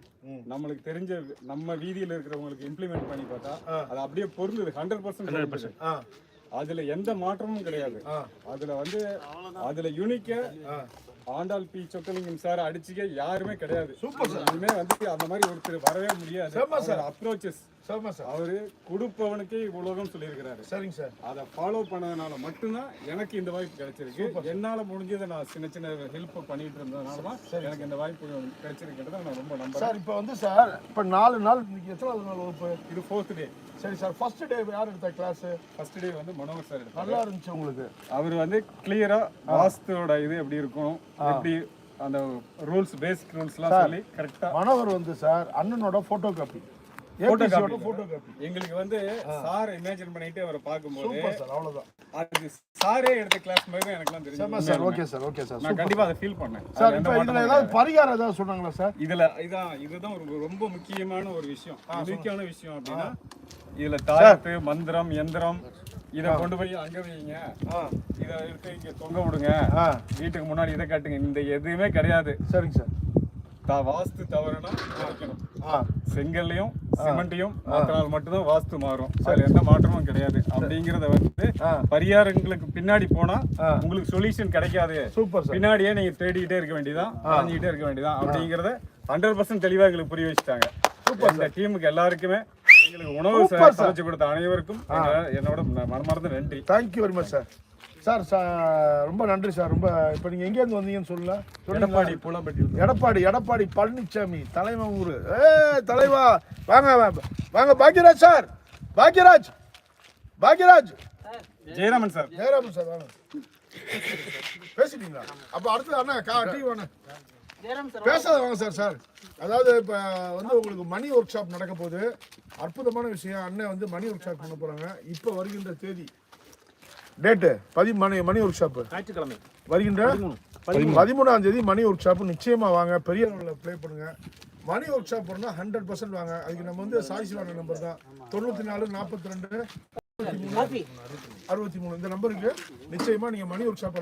நம்மளுக்கு தெரிஞ்ச நம்ம வீதியில இருக்கிறவங்களுக்கு இம்ப்ளிமெண்ட் பண்ணி பார்த்தா அது அப்படியே பொருந்தது ஹண்ட்ரட் பர்சன்ட் ஆ. அதுல எந்த மாற்றமும் கிடையாது. அதுல வந்து அதுல யூனிக்க ஆண்டாள் பி சொக்கலிங்கம் சார் அடிச்சுக்க யாருமே கிடையாது. சூப்பர் சார் இனிமே வந்து அந்த மாதிரி ஒருத்தர் வரவே முடியாது. அப்ரோச்சஸ் சரிம்மா சார். அவரு கொடுப்பவனுக்கே உலகம் சொல்லியிருக்கிறாரு. சரிங்க சார். அதை ஃபாலோ பண்ணதுனால மட்டும்தான் எனக்கு இந்த வாய்ப்பு கிடைச்சிருக்கு. என்னால முடிஞ்சதை நான் சின்ன சின்ன ஹெல்ப் பண்ணிட்டு இருந்ததுனால தான் எனக்கு இந்த வாய்ப்பு கிடைச்சிருக்கிறத நான் ரொம்ப நம்புறேன். சார் இப்போ வந்து சார் இப்போ நாலு நாள் இன்னைக்கு எத்தனாவது நாள் வகுப்பு? இது ஃபோர்த் டே சரி சார் ஃபர்ஸ்ட் டே யார் எடுத்த கிளாஸ் ஃபர்ஸ்ட் டே வந்து மனோகர் சார் நல்லா இருந்துச்சு உங்களுக்கு. அவர் வந்து கிளியரா வாஸ்துவோட இது எப்படி இருக்கும் எப்படி அந்த ரூல்ஸ் பேசிக் ரூல்ஸ்லாம் சொல்லி கரெக்டா மனோகர் வந்து சார் அண்ணனோட ஃபோட்டோ காப்பி எங்களுக்கு வந்து சார் இமேஜின் பண்ணிட்டு அவரை பார்க்கும்போது சூப்பர் சார் அவ்வளோதான் அது சாரே எடுத்த கிளாஸ் மாதிரி தான் எனக்குலாம் செம்ம தெரியும் sir okay sir okay sir நான் கண்டிப்பா அதை ஃபீல் பண்ணேன். சார் இப்போ இதில் ஏதாவது. பரிகாரம் ஏதாவது சொன்னாங்களா சார் இதுல இதான் இதுதான் ஒரு ரொம்ப முக்கியமான ஒரு விஷயம். முக்கியமான விஷயம் அப்படின்னா இதுல தாயத்து மந்திரம் எந்திரம் இத கொண்டு போய் அங்க வைங்க. இத எடுத்து இங்க தொங்க விடுங்க. வீட்டுக்கு முன்னாடி இதை காட்டுங்க. இந்த எதுவுமே கிடையாது. சரிங்க சார் வாஸ்து தவறுனா ஆ. சிமெண்ட்டையும் மாத்தினால் மட்டும்தான் வாஸ்து மாறும். அதுல எந்த மாற்றமும் கிடையாது. அப்படிங்கறத வந்து. பரிகாரங்களுக்கு பின்னாடி போனா உங்களுக்கு சொல்யூஷன் கிடைக்காது. சூப்பர் பின்னாடியே நீங்க தேடிக்கிட்டே இருக்க வேண்டியதான் அலைஞ்சிக்கிட்டே இருக்க வேண்டியதான் அப்படிங்கறத ஹண்ட்ரட் பர்சன்ட் தெளிவா எங்களுக்கு புரிய வச்சுட்டாங்க. இந்த டீமுக்கு எல்லாருக்குமே எங்களுக்கு உணவு. சமைச்சு கொடுத்த அனைவருக்கும் என்னோட மனமார்ந்த நன்றி. Thank you very much sir sir sir ரொம்ப நன்றி சார். ரொம்ப இப்போ நீங்கள் எங்கேருந்து வந்தீங்கன்னு சொல்லல. எடப்பாடி பூலாம்பட்டி எடப்பாடி எடப்பாடி பழனிசாமி தலைமை ஊர். ஏ தலைவா வாங்க வாங்க. வாங்க Bhagyaraj sir. Bhagyaraj Bhagyaraj. Jayaraman sir. Jayaraman sir வாங்க. பேசிட்டீங்களா? அப்போ அடுத்து அண்ணா கா டீ வாங்க. பேசாத வாங்க சார் சார். அதாவது இப்போ வந்து உங்களுக்கு மணி ஒர்க் ஷாப் நடக்க போகுது. அற்புதமான விஷயம். அண்ணன் வந்து மணி ஒர்க் ஷாப் பண்ண போகிறாங்க இப்போ வருகின்ற தேதி. டேட்டு பதி மணி மணி ஒர்க் ஷாப்பு ஞாயிற்றுக்கிழமை. வருகின்ற பதிமூணாம் தேதி மணி ஒர்க் ஷாப் நிச்சயமா வாங்க. பெரிய லெவலில் ப்ளே பண்ணுங்க. மணி ஒர்க் ஷாப் பண்ணால் ஹண்ட்ரட் பர்சன்ட் வாங்க. அதுக்கு நம்ம வந்து சாய்சிவான நம்பர் தான். தொண்ணூற்றி நாலு நாற்பத்தி ரெண்டு அறுபத்தி மூணு இந்த நம்பருக்கு நிச்சயமா நீங்க மணி ஒர்க் ஷாப்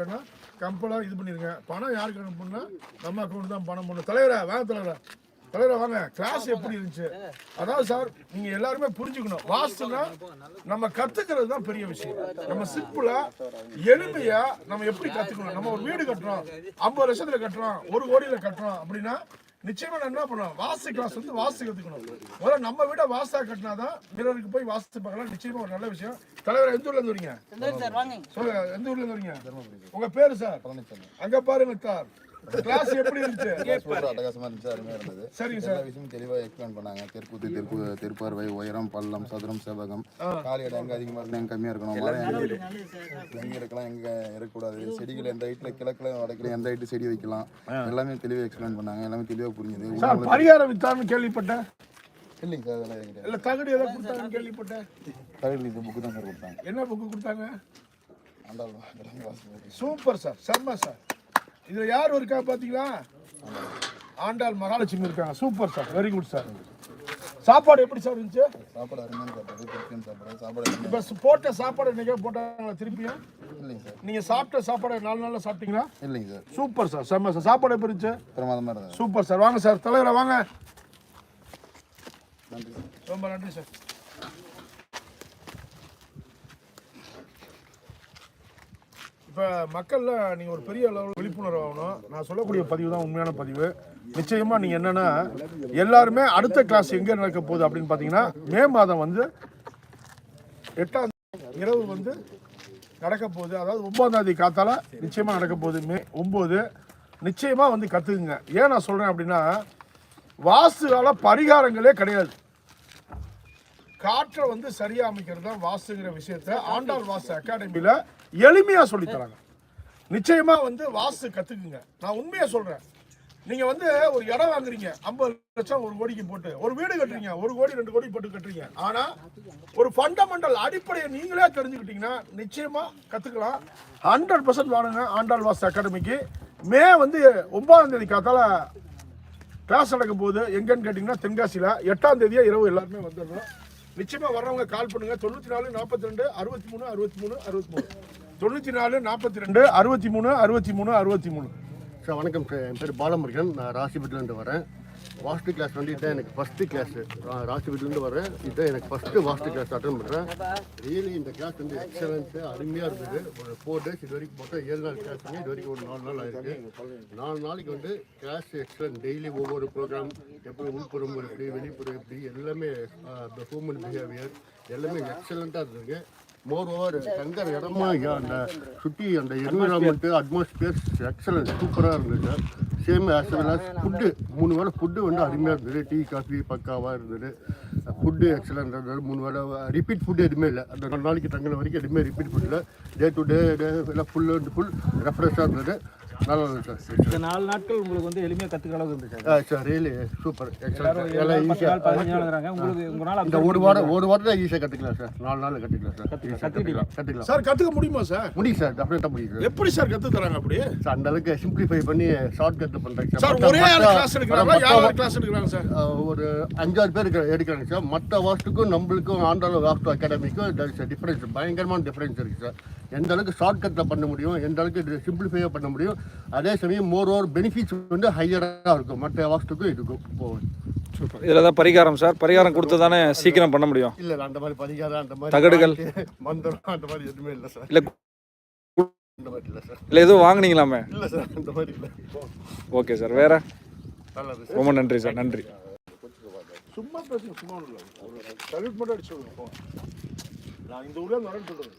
கம்பலாக இது பண்ணிருங்க. பணம் யாருக்கு அனுப்புனா நம்ம அக்கௌண்ட் தான் பணம் பண்ணும் தலைவரா வாங்க தலைவரா. தலைவரா வாங்க. கிளாஸ் எப்படி இருந்துச்சு? அதாவது சார் நீங்க எல்லாருமே புரிஞ்சுக்கணும். வாஸ்துனா நம்ம கத்துக்கிறது தான் பெரிய விஷயம். நம்ம சிம்பிளா எளிமையா நம்ம எப்படி கத்துக்கணும்? நம்ம ஒரு வீடு கட்டுறோம். ஐம்பது லட்சத்துல கட்டுறோம். ஒரு கோடியில கட்டுறோம். அப்படின்னா நிச்சயமா நான் என்ன பண்ணுவோம் வாஸ்து கிளாஸ் வந்து வாஸ்து கத்துக்கணும். முதல்ல நம்ம வீட வாஸ்தா கட்டினாதான் பிறருக்கு போய் வாஸ்து பார்க்கலாம். நிச்சயமா ஒரு நல்ல விஷயம். தலைவர் எந்த ஊர்ல இருந்து வரீங்க? சொல்லுங்க எந்த ஊர்ல இருந்து வரீங்க? உங்க பேரு சார்? அங்க பாருங்க சார். கிளாஸ் எப்படி இருந்துச்சு? அட்டகாசமா இருந்துச்சு அருமையா இருந்தது. சரிங்க எல்லா விஷயமும் தெளிவா எக்ஸ்பிளைன் பண்ணாங்க. தெற்குத்து தெற்கு தெற்பார்வை உயரம் பள்ளம் சதுரம் செவ்வகம். காலி இடம் எங்க அதிகமா இருக்கணும் எங்க கம்மியா இருக்கணும்? மரம் எங்க இருக்கு- எங்க இருக்கலாம் எங்க இருக்கக்கூடாது? செடிகள் எந்த ஹைட்ல கிழக்குல வடக்குல எந்த ஹைட்டு செடி வைக்கலாம்? எல்லாமே தெளிவா எக்ஸ்பிளைன் பண்ணாங்க. எல்லாமே தெளிவா புரிஞ்சுது. சார் பரிகாரம் வித்தான்னு கேள்விப்பட்டேன். இல்லைங்க சார் அதெல்லாம் இல்ல தகடு கொடுத்தாங்கன்னு கேள்விப்பட்டேன். தகவல் இது புக்கு தான் சார் கொடுத்தாங்க. என்ன புக்கு கொடுத்தாங்க? சூப்பர் சார் செம்ம சார். இதுல யார் இருக்கா பாத்தீங்களா? ஆண்டாள் மகாலட்சுமி இருக்காங்க. Super sir. Very good sir. சாப்பாடு எப்படி சார் இருந்துச்சு? சாப்பாடு அருமையான சாப்பாடு. சாப்பாடு. சாப்பாடு இப்போ போட்ட சாப்பாடு என்னைக்கா போட்டாங்களா திருப்பியும்? இல்லைங்க சார். நீங்கள் சாப்பிட்ட சாப்பாடு நாலு நாளில் சாப்பிட்டீங்களா? இல்லைங்க சார். Super sir. செம்ம சார். சாப்பாடு எப்படி இருந்துச்சு? பிரமாதமாக இருந்தது. Super sir. வாங்க சார். தலைவரை வாங்க. நன்றி சார். ரொம்ப நன்றி சார். இப்போ மக்கள்ல நீங்கள் ஒரு பெரிய அளவில் விழிப்புணர்வு ஆகணும். நான் சொல்லக்கூடிய பதிவு தான் உண்மையான பதிவு. நிச்சயமாக நீங்கள் என்னென்னா எல்லாருமே அடுத்த கிளாஸ் எங்கே நடக்க போகுது அப்படின்னு பார்த்தீங்கன்னா மே மாதம் வந்து எட்டாம் இரவு வந்து நடக்க போகுது. அதாவது ஒன்பதாம் தேதி காத்தால நிச்சயமாக நடக்க போகுது. மே ஒம்பது நிச்சயமாக வந்து கற்றுக்குங்க ஏன் நான் சொல்கிறேன் அப்படின்னா வாஸ்துவால பரிகாரங்களே கிடையாது. காற்றை வந்து சரியா அமைக்கிறது தான் வாஸ்துங்கிற விஷயத்த ஆண்டாள் வாஸ்து அகாடமியில் எளிமையாக சொல்லித் தராங்க. நிச்சயமா வந்து வாஸ்து கத்துக்குங்க. நான் உண்மையா சொல்றேன். நீங்க வந்து ஒரு இடம் வாங்குறீங்க ஐம்பது லட்சம் ஒரு கோடிக்கு போட்டு ஒரு வீடு கட்டுறீங்க ஒரு கோடி ரெண்டு கோடி போட்டு கட்டுறீங்க. ஆனா ஒரு ஃபண்டமெண்டல் அடிப்படையை நீங்களே தெரிஞ்சுக்கிட்டீங்கன்னா நிச்சயமா கத்துக்கலாம். ஹண்ட்ரட் பர்சன்ட் வாடுங்க ஆண்டாள் வாஸ்து அகாடமிக்கு. மே வந்து ஒன்பதாம் தேதி காத்தால கிளாஸ் நடக்க போகுது எங்கன்னு கேட்டிங்கன்னா தென்காசியில் எட்டாம் தேதியே இரவு எல்லாருமே வந்துடுறோம். நிச்சயமாக வர்றவங்க கால் பண்ணுங்க. தொண்ணூற்றி நாலு நாற்பத்தி ரெண்டு அறுபத்தி மூணு அறுபத்தி மூணு அறுபத்தி மூணு தொண்ணூற்றி நாலு நாற்பத்தி ரெண்டு அறுபத்தி மூணு அறுபத்தி மூணு அறுபத்தி மூணு சார் வணக்கம் சார். என் பேர் பாலமுருகன். நான் ராசிபுரத்துலேருந்து வரேன். வாஸ்து கிளாஸ் வந்து இதுதான் எனக்கு ஃபஸ்ட்டு கிளாஸு ராசிபுரத்துலேருந்து வரேன் இதுதான் எனக்கு ஃபஸ்ட்டு வாஸ்து கிளாஸ் அட்டன் பண்ணுறேன் ரியலி இந்த கிளாஸ் வந்து எக்ஸலன்ஸு அருமையாக இருந்தது. ஒரு ஃபோர் டேஸ் இது வரைக்கும் மொத்தம் ஏழு நாள் கிளாஸ் பண்ணி இது வரைக்கும் ஒரு நாலு நாள் ஆயிருக்கு. நாலு நாளைக்கு வந்து கிளாஸ் எக்ஸலன்ட் டெய்லி ஒவ்வொரு ப்ரோக்ராம் எப்படி உள்புறம் எப்படி வெளிப்புறம் எப்படி எல்லாமே ஹியூமன் பிஹேவியர் எல்லாமே எக்ஸலண்ட்டாக இருந்தது மோர் ஓவர் தங்குற இடமா அந்த சுற்றி அந்த என்விரான்மெண்ட்டு அட்மாஸ்பியர் எக்ஸலன்ட் சூப்பராக இருந்தது same as well as food மூணு வேளை ஃபுட்டு வந்து அருமையாக இருந்தது. டீ காஃபி பக்காவாக இருந்தது. ஃபுட்டு எக்ஸலண்ட் இருந்தது. மூணு வேளை ரிப்பீட் ஃபுட்டு எதுவுமே இல்லை. அந்த ரெண்டு நாளைக்கு தங்கின வரைக்கும் எதுவுமே ரிப்பீட் ஃபுட் இல்லை. டே டு டே டே எல்லாம் ஃபுல் அண்ட் ஃபுல் ரெஃப்ரெஷ்ஷாக இருந்தது. நல்லா இருந்தது சார் இந்த நாலு நாட்கள் உங்களுக்கு வந்து எளிமையாக கற்றுக்கிற அளவுக்கு இருந்துச்சு. சார் ரியலி சூப்பர் எல்லாம் பதினஞ்சு நாள் உங்களுக்கு உங்களால் இந்த ஒரு வாரம் ஒரு வாரத்தில் ஈஸியாக கற்றுக்கலாம் சார் நாலு நாள் கற்றுக்கலாம் சார் கற்றுக்கலாம் கற்றுக்கலாம் சார் கற்றுக்க முடியுமா சார் முடியும் சார் டெஃபினட்டாக முடியும் சார் எப்படி சார் கற்று தராங்க அப்படி? சார் அந்த அளவுக்கு சிம்பிளிஃபை பண்ணி ஷார்ட் கட் பண்ணுறேன் சார் ஒரே ஆள் கிளாஸ் எடுக்கிறாங்களா யார் கிளாஸ் எடுக்கிறாங்க சார் ஒரு அஞ்சாறு பேர் இருக்க- எடுக்கிறாங்க சார் மற்ற வாஸ்துக்கும் நம்மளுக்கும் ஆண்டாள வாஸ்து அகாடமிக்கும் டிஃபரன்ஸ் பயங்கரமான டிஃபரன்ஸ் இருக்குது சார் எந்த அளவுக்கு ஷார்ட் கட்டில் பண்ண முடியும் எந்த அளவுக்கு இது சிம்பிளிஃபையாக பண்ண முடியும் அதே சமயம் மோர் ஓவர் பெனிஃபிட்ஸ் வந்து ஹையராக இருக்கும். மற்ற வாஸ்துக்கும் இதுக்கும் போகும். இதில் தான் பரிகாரம் சார். பரிகாரம் கொடுத்து தானே சீக்கிரம் பண்ண முடியும்? இல்லை அந்த மாதிரி பரிகாரம் அந்த மாதிரி தகடுகள். மந்திரம் அந்த மாதிரி எதுவுமே இல்லை சார். இல்லை அந்த மாதிரி இல்லை சார். இல்லை எதுவும் வாங்குனீங்களாமே? இல்லை சார் அந்த மாதிரி இல்லை. Okay sir. வேற? நல்லது ரொம்ப நன்றி சார். நன்றி. சும்மா பேசுங்க சும்மா ஒரு சல்யூட் மட்டும் அடிச்சு. நான் இந்த ஊர்ல வரேன்னு சொல்றது.